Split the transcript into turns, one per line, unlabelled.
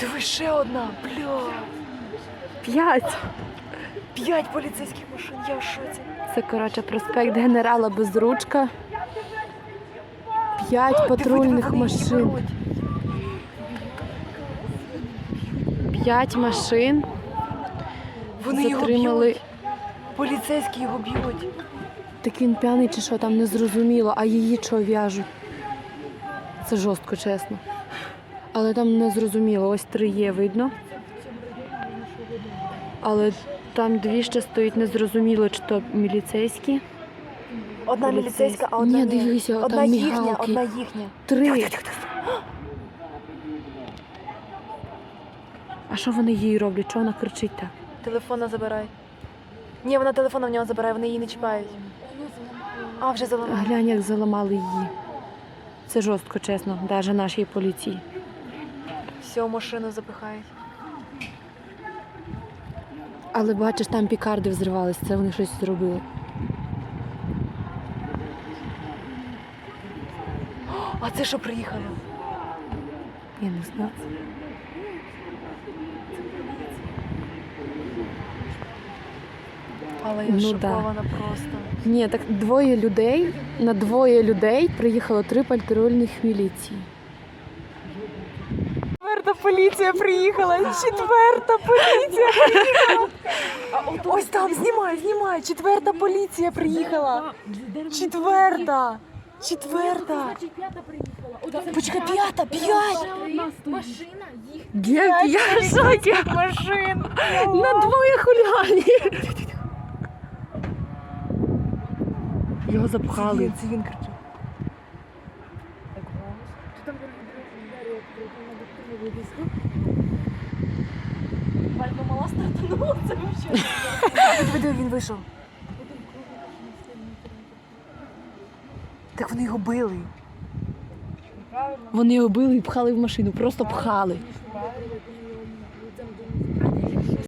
Диви, ще одна, бля.
П'ять.
П'ять поліцейських машин, я в шоці.
Це, коротше, проспект генерала Безручка. П'ять патрульних
диви,
машин. П'ять машин
Вони його
затримали.
б'ють. Поліцейські його б'ють.
Так він п'яний чи що там не зрозуміло, а її що в'яжуть. Це жорстко, чесно. Але там не зрозуміло. Ось три є, видно. Але там дві ще стоїть незрозуміло, чи то міліцейські.
Одна міліцейська, а одна
Ні, дивися,
одна
там
їхня,
мігалки.
одна їхня.
Три. А що вони їй роблять? Чого вона кричить так?
Телефона забирай. Ні, вона телефона в нього забирає, вони її не чіпають. А, вже заламали.
Глянь, як заламали її. Це жорстко, чесно, навіть нашій поліції.
Все, в машину запихають.
Але бачиш, там пікарди взривались, це вони щось зробили.
А це що приїхало?
Я не знаю.
Але я
Ну да.
просто.
Ні, так двоє людей, на двоє людей приїхало три патрульних міліції.
Четверта поліція приїхала. Четверта поліція приїхала. Ось там знімай, знімай. Четверта поліція приїхала. Четверта. Четверта. Почекай, п'ята, п'ять.
Машина їх
Дівки, я в шокі.
Машин.
На двоє хуліганів. Його запхали.
Це він кричав.
Мала стартанула, це.
Диви, диви, він вийшов. Так вони його били.
Вони його били і пхали в машину, просто пхали.